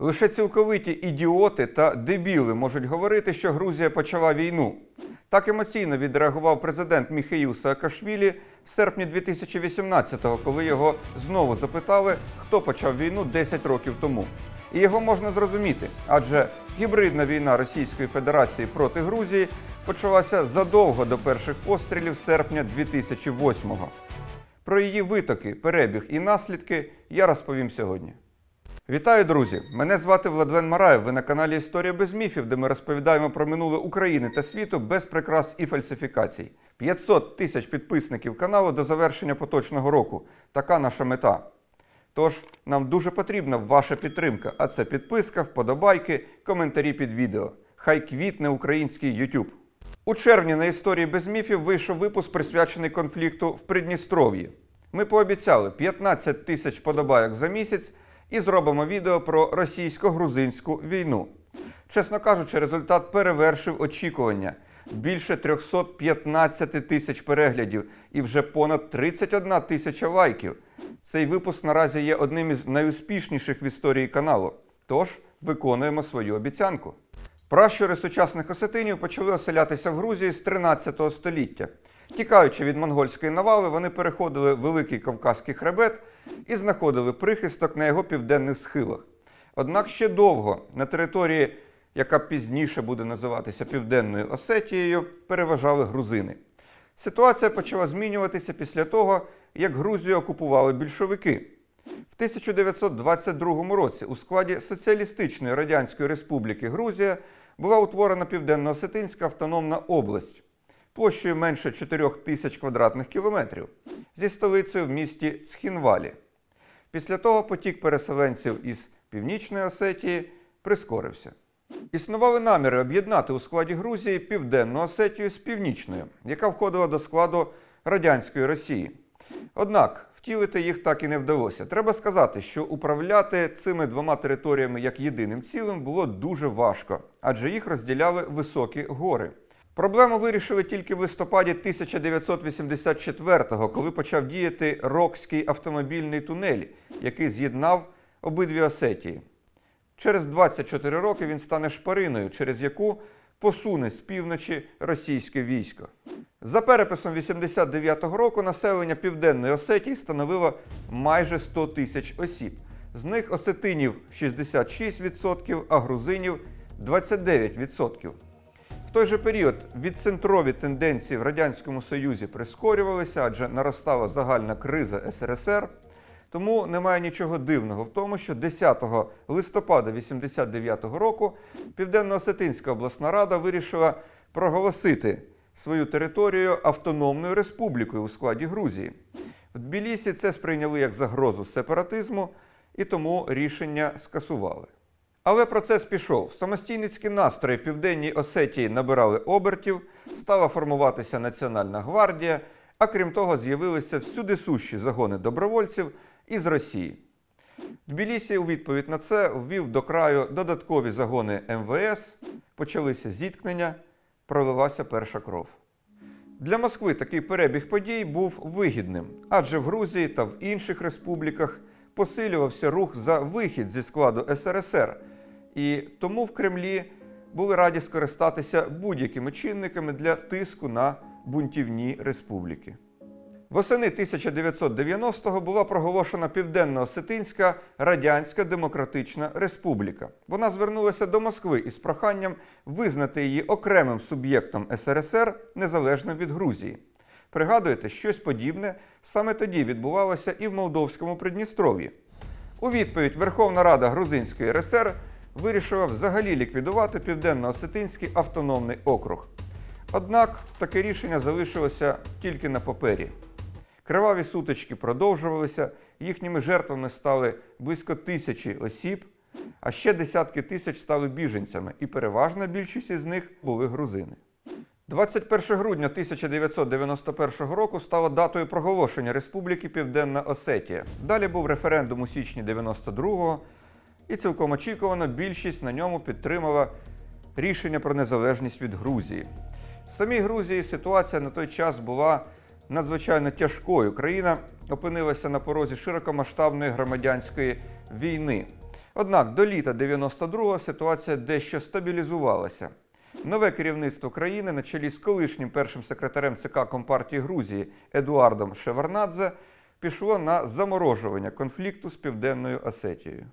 Лише цілковиті ідіоти та дебіли можуть говорити, що Грузія почала війну. Так емоційно відреагував президент Міхаїл Саакашвілі в серпні 2018-го, коли його знову запитали, хто почав війну 10 років тому. І його можна зрозуміти, адже гібридна війна Російської Федерації проти Грузії почалася задовго до перших пострілів серпня 2008-го. Про її витоки, перебіг і наслідки я розповім сьогодні. Вітаю, друзі! Мене звати Владлен Мараєв. Ви на каналі Історія без міфів, де ми розповідаємо про минуле України та світу без прикрас і фальсифікацій. 500 тисяч підписників каналу до завершення поточного року. Така наша мета. Тож нам дуже потрібна ваша підтримка, а це підписка, вподобайки, коментарі під відео. Хай квітне український YouTube. У червні на історії без міфів вийшов випуск, присвячений конфлікту в Придністров'ї. Ми пообіцяли 15 тисяч вподобайок за місяць і зробимо відео про російсько-грузинську війну. Чесно кажучи, результат перевершив очікування. Більше 315 тисяч переглядів і вже понад 31 тисяча лайків. Цей випуск наразі є одним із найуспішніших в історії каналу. Тож виконуємо свою обіцянку. Пращури сучасних осетинів почали оселятися в Грузії з 13 століття. Тікаючи від монгольської навали, вони переходили Великий Кавказький хребет і знаходили прихисток на його південних схилах. Однак ще довго на території, яка пізніше буде називатися Південною Осетією, переважали грузини. Ситуація почала змінюватися після того, як Грузію окупували більшовики. В 1922 році у складі Соціалістичної Радянської Республіки Грузія була утворена Південно-Осетинська автономна область площею менше 4 тисяч квадратних кілометрів зі столицею в місті Цхінвалі. Після того потік переселенців із Північної Осетії прискорився. Існували наміри об'єднати у складі Грузії Південну Осетію з Північною, яка входила до складу радянської Росії. Однак втілити їх так і не вдалося. Треба сказати, що управляти цими двома територіями як єдиним цілим було дуже важко, адже їх розділяли високі гори. Проблему вирішили тільки в листопаді 1984-го, коли почав діяти Рокський автомобільний тунель, який з'єднав обидві Осетії. Через 24 роки він стане шпариною, через яку посуне з півночі російське військо. За переписом 89-го року населення Південної Осетії становило майже 100 тисяч осіб. З них осетинів 66%, а грузинів 29%. В той же період відцентрові тенденції в Радянському Союзі прискорювалися, адже наростала загальна криза СРСР. Тому немає нічого дивного в тому, що 10 листопада 1989 року Південно-Осетинська обласна рада вирішила проголосити свою територію автономною республікою у складі Грузії. В Тбілісі це сприйняли як загрозу сепаратизму і тому рішення скасували. Але процес пішов. Самостійницькі настрої в Південній Осетії набирали обертів, стала формуватися Національна гвардія, а крім того, з'явилися всюди сущі загони добровольців із Росії. Тбілісі у відповідь на це ввів до краю додаткові загони МВС, почалися зіткнення, пролилася перша кров. Для Москви такий перебіг подій був вигідним, адже в Грузії та в інших республіках посилювався рух за вихід зі складу СРСР, і тому в Кремлі були раді скористатися будь-якими чинниками для тиску на бунтівні республіки. Восени 1990-го була проголошена Південно-Осетинська Радянська Демократична Республіка. Вона звернулася до Москви із проханням визнати її окремим суб'єктом СРСР незалежним від Грузії. Пригадуєте, щось подібне саме тоді відбувалося і в Молдовському Придністров'ї. У відповідь Верховна Рада Грузинської РСР вирішила взагалі ліквідувати Південно-Осетинський автономний округ. Однак таке рішення залишилося тільки на папері. Криваві сутички продовжувалися, їхніми жертвами стали близько тисячі осіб, а ще десятки тисяч стали біженцями, і переважна більшість із них були грузини. 21 грудня 1991 року стало датою проголошення Республіки Південна Осетія. Далі був референдум у січні 92-го, і цілком очікувано більшість на ньому підтримала рішення про незалежність від Грузії. В самій Грузії ситуація на той час була надзвичайно тяжкою. Країна опинилася на порозі широкомасштабної громадянської війни. Однак до літа 92-го ситуація дещо стабілізувалася. Нове керівництво країни на чолі з колишнім першим секретарем ЦК Компартії Грузії Едуардом Шеварнадзе пішло на заморожування конфлікту з Південною Осетією.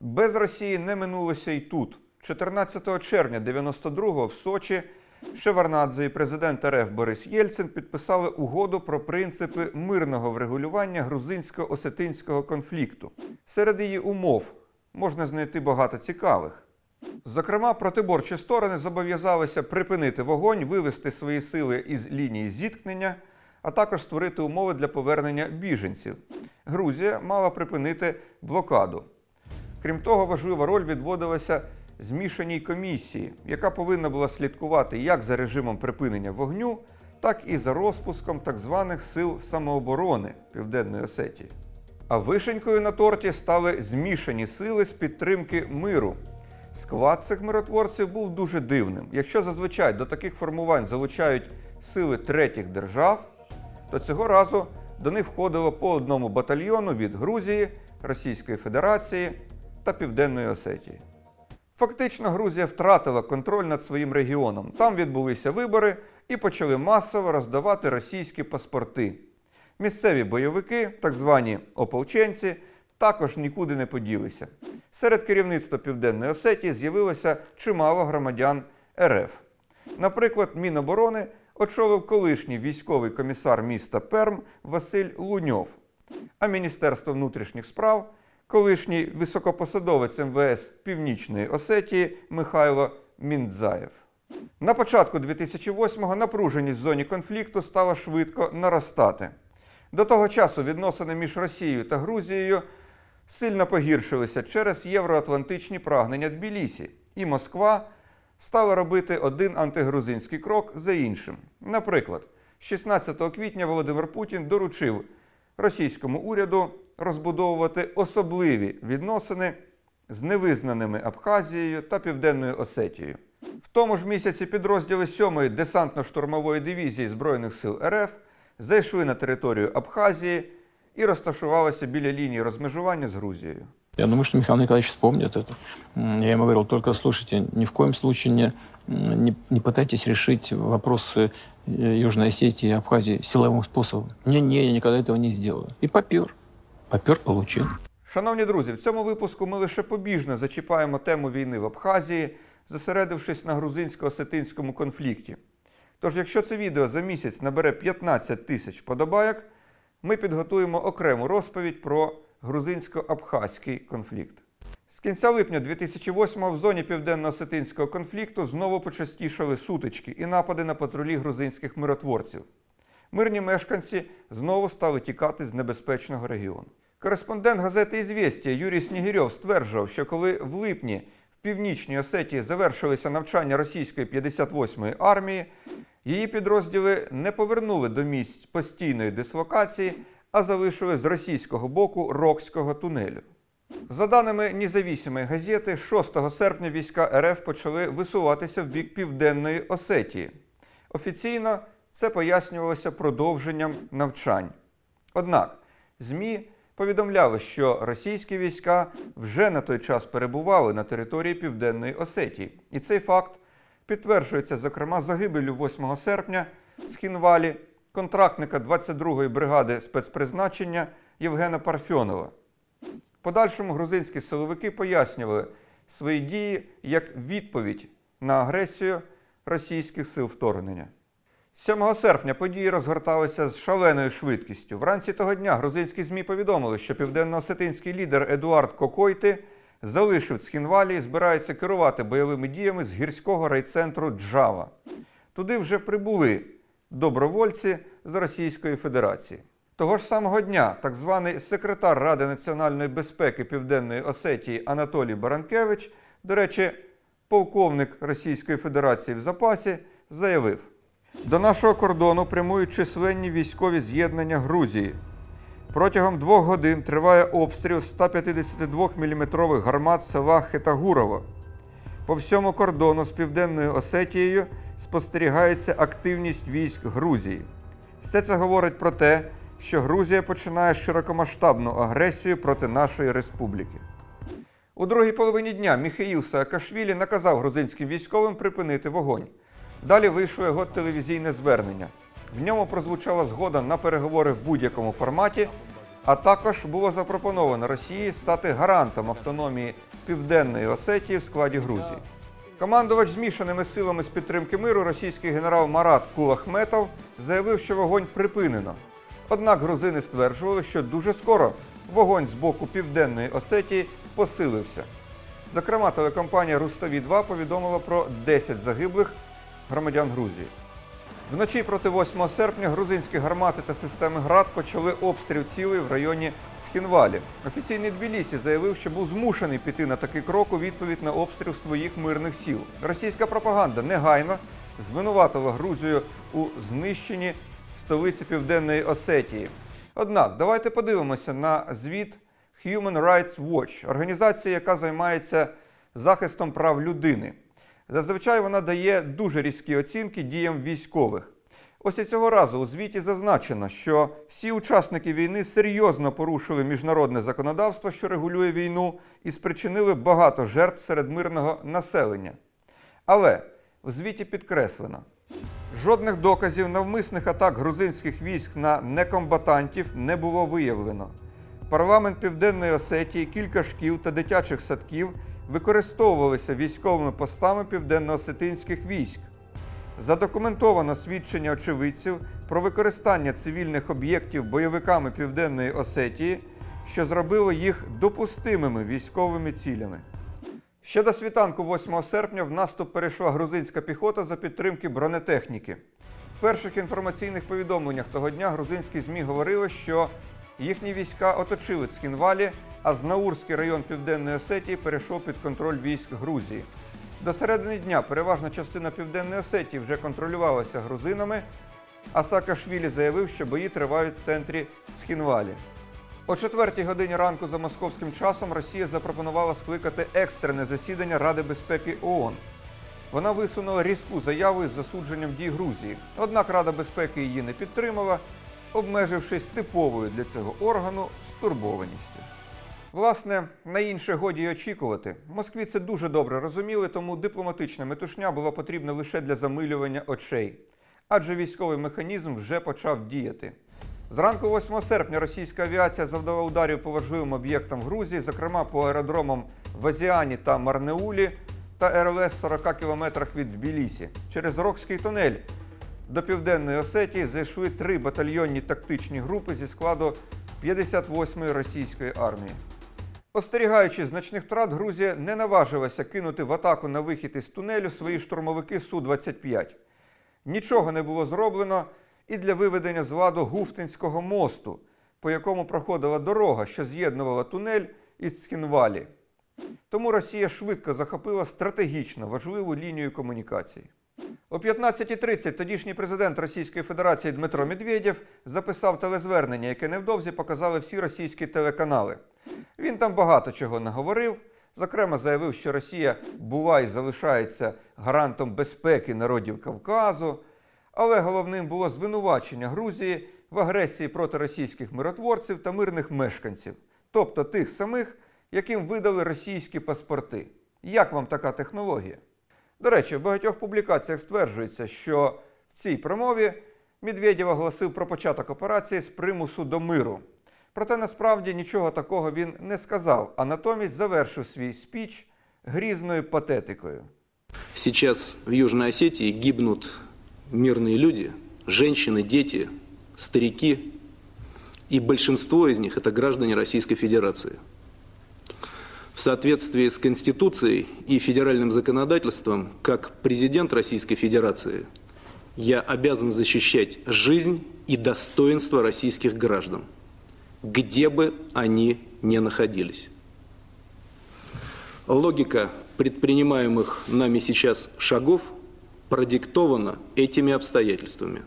Без Росії не минулося й тут. 14 червня 92-го в Сочі Шеварнадзе і президент РФ Борис Єльцин підписали угоду про принципи мирного врегулювання грузинсько-осетинського конфлікту. Серед її умов можна знайти багато цікавих. Зокрема, протиборчі сторони зобов'язалися припинити вогонь, вивести свої сили із лінії зіткнення, а також створити умови для повернення біженців. Грузія мала припинити блокаду. Крім того, важлива роль відводилася змішаній комісії, яка повинна була слідкувати як за режимом припинення вогню, так і за розпуском так званих сил самооборони Південної Осетії. А вишенькою на торті стали змішані сили з підтримки миру. Склад цих миротворців був дуже дивним. Якщо зазвичай до таких формувань залучають сили третіх держав, то цього разу до них входило по одному батальйону від Грузії, Російської Федерації та Південної Осетії. Фактично, Грузія втратила контроль над своїм регіоном. Там відбулися вибори і почали масово роздавати російські паспорти. Місцеві бойовики, так звані ополченці, також нікуди не поділися. Серед керівництва Південної Осетії з'явилося чимало громадян РФ. Наприклад, Міноборони очолив колишній військовий комісар міста Перм Василь Луньов, а Міністерство внутрішніх справ колишній високопосадовець МВС Північної Осетії Михайло Міндзаєв. На початку 2008-го напруженість в зоні конфлікту стала швидко наростати. До того часу відносини між Росією та Грузією сильно погіршилися через євроатлантичні прагнення Тбілісі, і Москва стала робити один антигрузинський крок за іншим. Наприклад, 16 квітня Володимир Путін доручив російському уряду розбудовувати особливі відносини з невизнаними Абхазією та Південною Осетією. В тому ж місяці підрозділи 7-ї десантно-штурмової дивізії Збройних сил РФ зайшли на територію Абхазії і розташувалися біля лінії розмежування з Грузією. Я думаю, что Михаил Николаевич вспомнит это. М, Я ему говорил, только слушайте, ни в коем случае не, м, не, не пытайтесь решить вопросы э, Южной Осетии и Абхазии силовым способом. Не-не, я никогда этого не сделаю. И попер. Попер, получил. Шановні друзі, в цьому випуску ми лише побіжно зачіпаємо тему війни в Абхазії, зосередившись на грузинсько-осетинському конфлікті. Тож, якщо це відео за місяць набере 15 тисяч вподобайок, ми підготуємо окрему розповідь про грузинсько-абхазький конфлікт. З кінця липня 2008-го в зоні південно-осетинського конфлікту знову почастішали сутички і напади на патрулі грузинських миротворців. Мирні мешканці знову стали тікати з небезпечного регіону. Кореспондент газети «Ізвєстія» Юрій Снігирьов стверджував, що коли в липні в північній Осетії завершилися навчання російської 58-ї армії, її підрозділи не повернули до місць постійної дислокації, а залишили з російського боку Рокського тунелю. За даними независимої газети, 6 серпня війська РФ почали висуватися в бік Південної Осетії. Офіційно це пояснювалося продовженням навчань. Однак ЗМІ повідомляли, що російські війська вже на той час перебували на території Південної Осетії. І цей факт підтверджується, зокрема, загибелю 8 серпня з Хінвалі контрактника 22-ї бригади спецпризначення Євгена Парфьонова. Подальшому грузинські силовики пояснювали свої дії як відповідь на агресію російських сил вторгнення. 7 серпня події розгорталися з шаленою швидкістю. Вранці того дня грузинські ЗМІ повідомили, що південно-осетинський лідер Едуард Кокойти залишив Цхінвалі і збирається керувати бойовими діями з гірського райцентру Джава. Туди вже прибули добровольці з Російської Федерації. Того ж самого дня так званий секретар Ради національної безпеки Південної Осетії Анатолій Баранкевич, до речі, полковник Російської Федерації в запасі, заявив: до нашого кордону прямують численні військові з'єднання Грузії. Протягом двох годин триває обстріл 152-мм гармат села Хетагурово. По всьому кордону з Південною Осетією спостерігається активність військ Грузії. Все це говорить про те, що Грузія починає широкомасштабну агресію проти нашої республіки. У другій половині дня Міхаїл Саакашвілі наказав грузинським військовим припинити вогонь. Далі вийшло його телевізійне звернення. В ньому прозвучала згода на переговори в будь-якому форматі, а також було запропоновано Росії стати гарантом автономії Південної Осетії в складі Грузії. Командувач змішаними силами з підтримки миру, російський генерал Марат Кулахметов, заявив, що вогонь припинено. Однак грузини стверджували, що дуже скоро вогонь з боку Південної Осетії посилився. Зокрема, телекомпанія Руставі 2 повідомила про 10 загиблих громадян Грузії. Вночі проти 8 серпня грузинські гармати та системи ГРАД почали обстріл цілей в районі Схінвалі. Офіційний Тбілісі заявив, що був змушений піти на такий крок у відповідь на обстріл своїх мирних сіл. Російська пропаганда негайно звинуватила Грузію у знищенні столиці Південної Осетії. Однак, давайте подивимося на звіт Human Rights Watch, організації, яка займається захистом прав людини. Зазвичай вона дає дуже різкі оцінки діям військових. Ось і цього разу у звіті зазначено, що всі учасники війни серйозно порушили міжнародне законодавство, що регулює війну, і спричинили багато жертв серед мирного населення. Але у звіті підкреслено, жодних доказів навмисних атак грузинських військ на некомбатантів не було виявлено. Парламент Південної Осетії, кілька шкіл та дитячих садків використовувалися військовими постами південно-осетинських військ. Задокументовано свідчення очевидців про використання цивільних об'єктів бойовиками Південної Осетії, що зробило їх допустимими військовими цілями. Ще до світанку 8 серпня в наступ перейшла грузинська піхота за підтримки бронетехніки. В перших інформаційних повідомленнях того дня грузинські ЗМІ говорили, що їхні війська оточили Цхінвалі, а Знаурський район Південної Осетії перейшов під контроль військ Грузії. До середини дня переважна частина Південної Осетії вже контролювалася грузинами, а Саакашвілі заявив, що бої тривають в центрі Цхінвалі. О 4 годині ранку за московським часом Росія запропонувала скликати екстрене засідання Ради безпеки ООН. Вона висунула різку заяву із засудженням дій Грузії. Однак Рада безпеки її не підтримала, обмежившись типовою для цього органу стурбованістю. Власне, на інше годі й очікувати. Москві це дуже добре розуміли, тому дипломатична метушня була потрібна лише для замилювання очей. Адже військовий механізм вже почав діяти. Зранку 8 серпня російська авіація завдала ударів по важливим об'єктам в Грузії, зокрема по аеродромам в Азіані та Марнеулі та РЛС 40 кілометрах від Тбілісі. Через Рокський тунель до Південної Осетії зайшли три батальйонні тактичні групи зі складу 58-ї російської армії. Остерігаючи значних втрат, Грузія не наважилася кинути в атаку на вихід із тунелю свої штурмовики Су-25. Нічого не було зроблено і для виведення з ладу Гуфтинського мосту, по якому проходила дорога, що з'єднувала тунель із Цхінвалі. Тому Росія швидко захопила стратегічно важливу лінію комунікацій. О 15.30 тодішній президент Російської Федерації Дмитро Медведєв записав телезвернення, яке невдовзі показали всі російські телеканали. Він там багато чого наговорив. Зокрема, заявив, що Росія була і залишається гарантом безпеки народів Кавказу. Але головним було звинувачення Грузії в агресії проти російських миротворців та мирних мешканців, тобто тих самих, яким видали російські паспорти. Як вам така технологія? До речі, в багатьох публікаціях стверджується, що в цій промові Медведєв оголосив про початок операції з примусу до миру. Проте насправді нічого такого він не сказав, а натомість завершив свій спіч грізною патетикою. Сейчас в Южной Осетии гибнут мирные люди, женщины, дети, старики, и большинство из них это граждане Российской Федерации. В соответствии с Конституцией и федеральным законодательством, как президент Российской Федерации, я обязан защищать жизнь и достоинство российских граждан, где бы они ни находились. Логика предпринимаемых нами сейчас шагов продиктована этими обстоятельствами.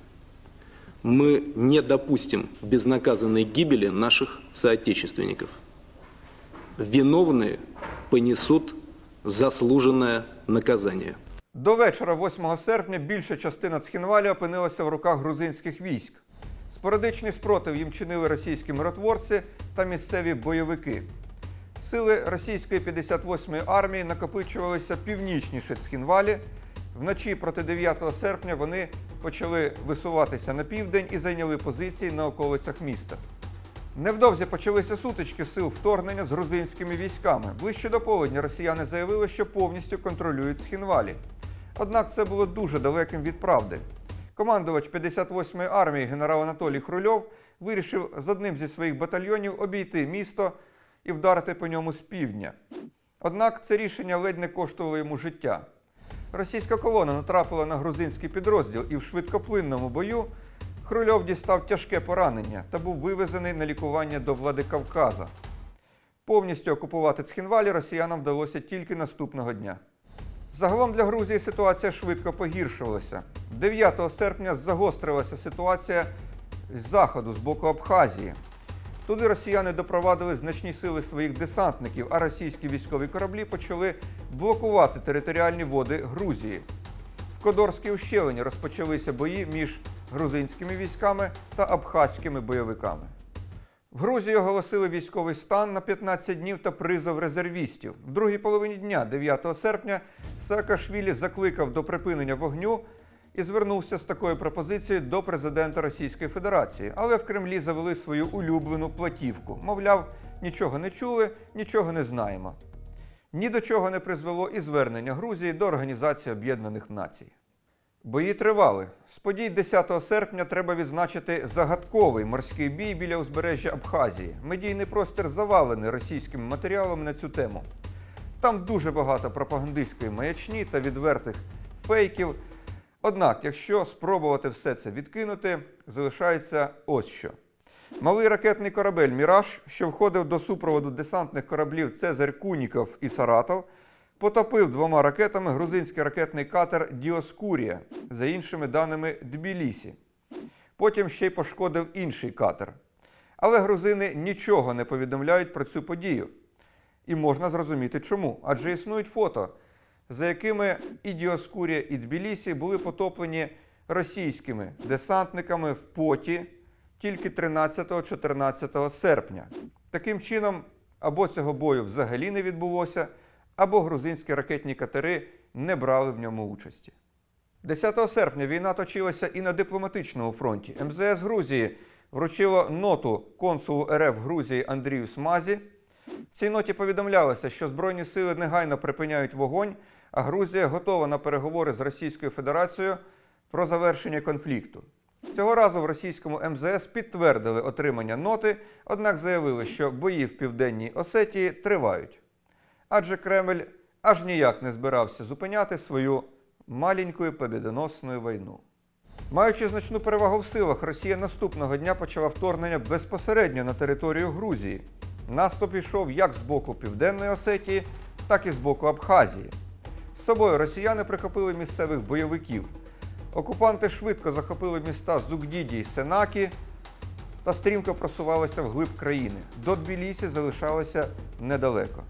Мы не допустим безнаказанной гибели наших соотечественников. Виновные понесут заслуженное наказание. До вечора 8 серпня більша частина Цхінвалі опинилася в руках грузинських військ. Спорадичний спротив їм чинили російські миротворці та місцеві бойовики. Сили російської 58-ї армії накопичувалися північніше Цхінвалі. Вночі проти 9 серпня вони почали висуватися на південь і зайняли позиції на околицях міста. Невдовзі почалися сутички сил вторгнення з грузинськими військами. Ближче до полудня росіяни заявили, що повністю контролюють Схінвалі. Однак це було дуже далеким від правди. Командувач 58-ї армії генерал Анатолій Хрульов вирішив з одним зі своїх батальйонів обійти місто і вдарити по ньому з півдня. Однак це рішення ледь не коштувало йому життя. Російська колона натрапила на грузинський підрозділ і в швидкоплинному бою Хрульов дістав тяжке поранення та був вивезений на лікування до Владикавказа. Повністю окупувати Цхінвалі росіянам вдалося тільки наступного дня. Загалом для Грузії ситуація швидко погіршувалася. 9 серпня загострилася ситуація з заходу, з боку Абхазії. Туди росіяни допровадили значні сили своїх десантників, а російські військові кораблі почали блокувати територіальні води Грузії. В Кодорській ущелині розпочалися бої між грузинськими військами та абхазькими бойовиками. В Грузії оголосили військовий стан на 15 днів та призов резервістів. В другій половині дня, 9 серпня, Саакашвілі закликав до припинення вогню і звернувся з такою пропозицією до президента Російської Федерації. Але в Кремлі завели свою улюблену платівку. Мовляв, нічого не чули, нічого не знаємо. Ні до чого не призвело і звернення Грузії до Організації Об'єднаних Націй. Бої тривали. З подій 10 серпня треба відзначити загадковий морський бій біля узбережжя Абхазії. Медійний простір завалений російським матеріалом на цю тему. Там дуже багато пропагандистської маячні та відвертих фейків. Однак, якщо спробувати все це відкинути, залишається ось що. Малий ракетний корабель Міраж, що входив до супроводу десантних кораблів Цезарь Куніков і Саратов, потопив двома ракетами грузинський ракетний катер Діоскурія, за іншими даними Тбілісі. Потім ще й пошкодив інший катер. Але грузини нічого не повідомляють про цю подію. І можна зрозуміти чому. Адже існують фото, за якими і Діоскурія, і Тбілісі були потоплені російськими десантниками в поті тільки 13-14 серпня. Таким чином, або цього бою взагалі не відбулося, або грузинські ракетні катери не брали в ньому участі. 10 серпня війна точилася і на дипломатичному фронті. МЗС Грузії вручило ноту консулу РФ Грузії Андрію Смазі. В цій ноті повідомлялося, що Збройні сили негайно припиняють вогонь, а Грузія готова на переговори з Російською Федерацією про завершення конфлікту. Цього разу в російському МЗС підтвердили отримання ноти, однак заявили, що бої в південній Осетії тривають. Адже Кремль аж ніяк не збирався зупиняти свою маленьку побідоносну війну. Маючи значну перевагу в силах, Росія наступного дня почала вторгнення безпосередньо на територію Грузії. Наступ йшов як з боку Південної Осетії, так і з боку Абхазії. З собою росіяни прихопили місцевих бойовиків. Окупанти швидко захопили міста Зугдіді і Сенакі та стрімко просувалися вглиб країни. До Тбілісі залишалося недалеко.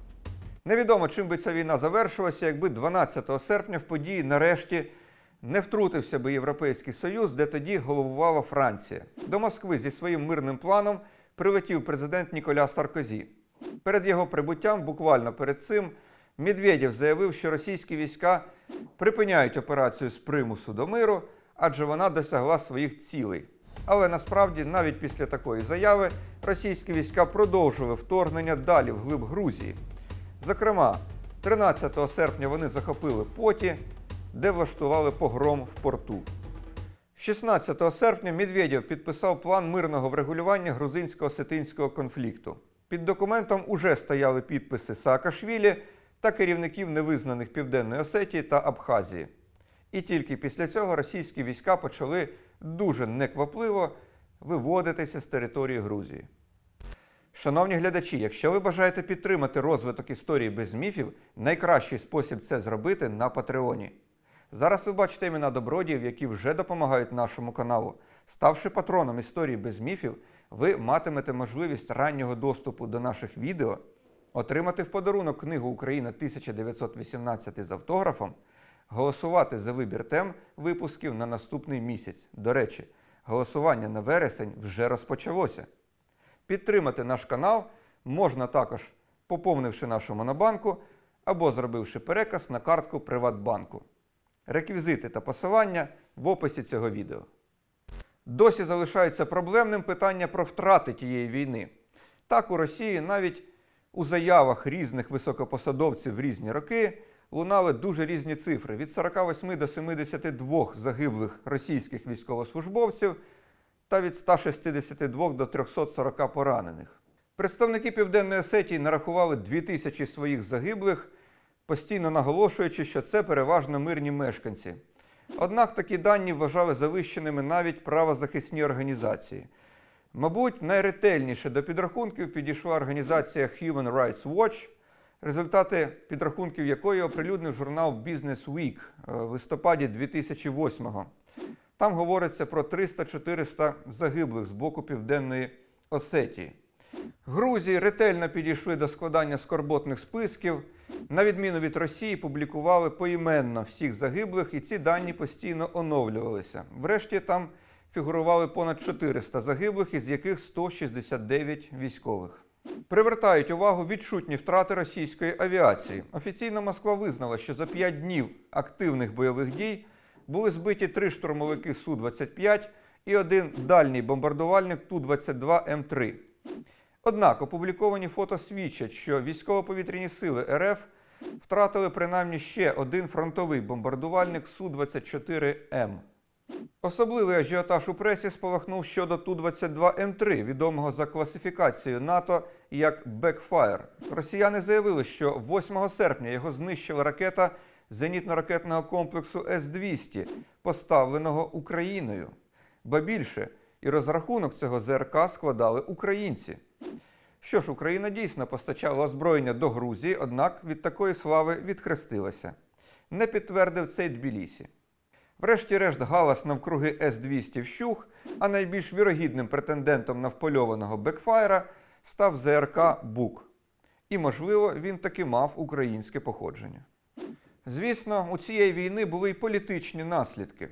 Невідомо, чим би ця війна завершилася, якби 12 серпня в події нарешті не втрутився би Європейський Союз, де тоді головувала Франція. До Москви зі своїм мирним планом прилетів президент Ніколя Саркозі. Перед його прибуттям, буквально перед цим, Медведєв заявив, що російські війська припиняють операцію з примусу до миру, адже вона досягла своїх цілей. Але насправді, навіть після такої заяви, російські війська продовжили вторгнення далі вглиб Грузії. Зокрема, 13 серпня вони захопили поті, де влаштували погром в порту. 16 серпня Медведєв підписав план мирного врегулювання грузинсько-осетинського конфлікту. Під документом уже стояли підписи Саакашвілі та керівників невизнаних Південної Осетії та Абхазії. І тільки після цього російські війська почали дуже неквапливо виводитися з території Грузії. Шановні глядачі, якщо ви бажаєте підтримати розвиток історії без міфів, найкращий спосіб це зробити на Патреоні. Зараз ви бачите імена добродіїв, які вже допомагають нашому каналу. Ставши патроном історії без міфів, ви матимете можливість раннього доступу до наших відео, отримати в подарунок книгу Україна 1918 з автографом, голосувати за вибір тем випусків на наступний місяць. До речі, голосування на вересень вже розпочалося. Підтримати наш канал можна також поповнивши нашу монобанку або зробивши переказ на картку Приватбанку. Реквізити та посилання в описі цього відео. Досі залишається проблемним питання про втрати тієї війни. Так у Росії навіть у заявах різних високопосадовців в різні роки лунали дуже різні цифри: від 48 до 72 загиблих російських військовослужбовців та від 162 до 340 поранених. Представники Південної Осетії нарахували 2000 своїх загиблих, постійно наголошуючи, що це переважно мирні мешканці. Однак такі дані вважали завищеними навіть правозахисні організації. Мабуть, найретельніше до підрахунків підійшла організація Human Rights Watch, результати підрахунків якої оприлюднив журнал Business Week е, в листопаді 2008-го. Там говориться про 300-400 загиблих з боку Південної Осетії. Грузії ретельно підійшли до складання скорботних списків. На відміну від Росії, публікували поіменно всіх загиблих, і ці дані постійно оновлювалися. Врешті там фігурували понад 400 загиблих, із яких 169 військових. Привертають увагу відчутні втрати російської авіації. Офіційно Москва визнала, що за 5 днів активних бойових дій були збиті три штурмовики Су-25 і один дальній бомбардувальник Ту-22М3. Однак опубліковані фото свідчать, що військово-повітряні сили РФ втратили принаймні ще один фронтовий бомбардувальник Су-24М. Особливий ажіотаж у пресі спалахнув щодо Ту-22М3, відомого за класифікацією НАТО як Backfire. Росіяни заявили, що 8 серпня його знищила ракета зенітно-ракетного комплексу С-200, поставленого Україною. Ба більше, і розрахунок цього ЗРК складали українці. Що ж, Україна дійсно постачала озброєння до Грузії, однак від такої слави відхрестилася. Не підтвердив це й Тбілісі. Врешті-решт галас навкруги С-200 вщух, а найбільш вірогідним претендентом на впольованого бекфайра став ЗРК Бук. І, можливо, він таки мав українське походження. Звісно, у цієї війни були й політичні наслідки.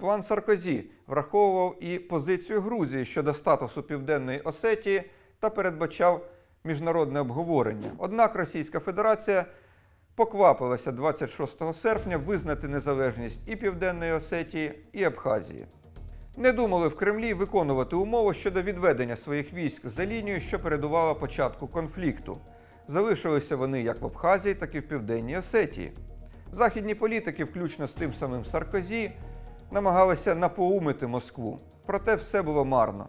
План Саркозі враховував і позицію Грузії щодо статусу Південної Осетії та передбачав міжнародне обговорення. Однак Російська Федерація поквапилася 26 серпня визнати незалежність і Південної Осетії, і Абхазії. Не думали в Кремлі виконувати умови щодо відведення своїх військ за лінію, що передувала початку конфлікту. Залишилися вони як в Абхазії, так і в Південній Осетії. Західні політики, включно з тим самим Саркозі, намагалися напоумити Москву. Проте все було марно.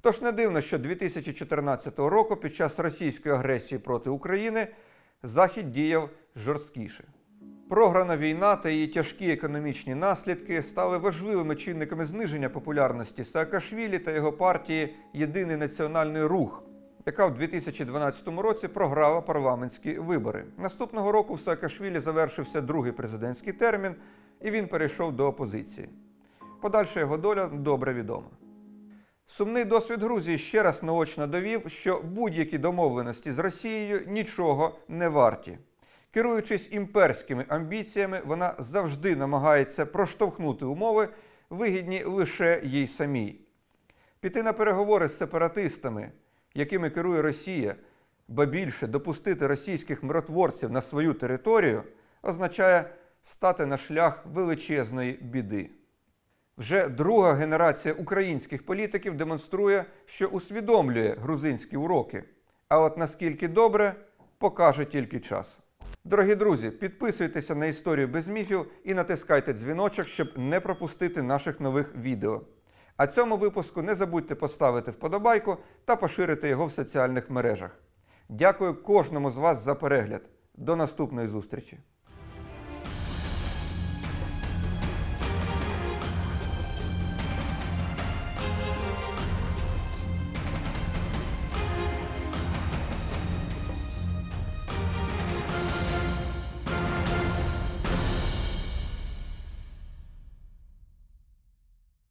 Тож не дивно, що 2014 року, під час російської агресії проти України, Захід діяв жорсткіше. Програна війна та її тяжкі економічні наслідки стали важливими чинниками зниження популярності Саакашвілі та його партії Єдиний національний рух, яка в 2012 році програла парламентські вибори. Наступного року в Саакашвілі завершився другий президентський термін, і він перейшов до опозиції. Подальша його доля добре відома. Сумний досвід Грузії ще раз наочно довів, що будь-які домовленості з Росією нічого не варті. Керуючись імперськими амбіціями, вона завжди намагається проштовхнути умови, вигідні лише їй самій. Піти на переговори з сепаратистами, якими керує Росія, ба більше допустити російських миротворців на свою територію, означає стати на шлях величезної біди. Вже друга генерація українських політиків демонструє, що усвідомлює грузинські уроки. А от наскільки добре, покаже тільки час. Дорогі друзі, підписуйтеся на історію без міфів і натискайте дзвіночок, щоб не пропустити наших нових відео. А цьому випуску не забудьте поставити вподобайку та поширити його в соціальних мережах. Дякую кожному з вас за перегляд. До наступної зустрічі!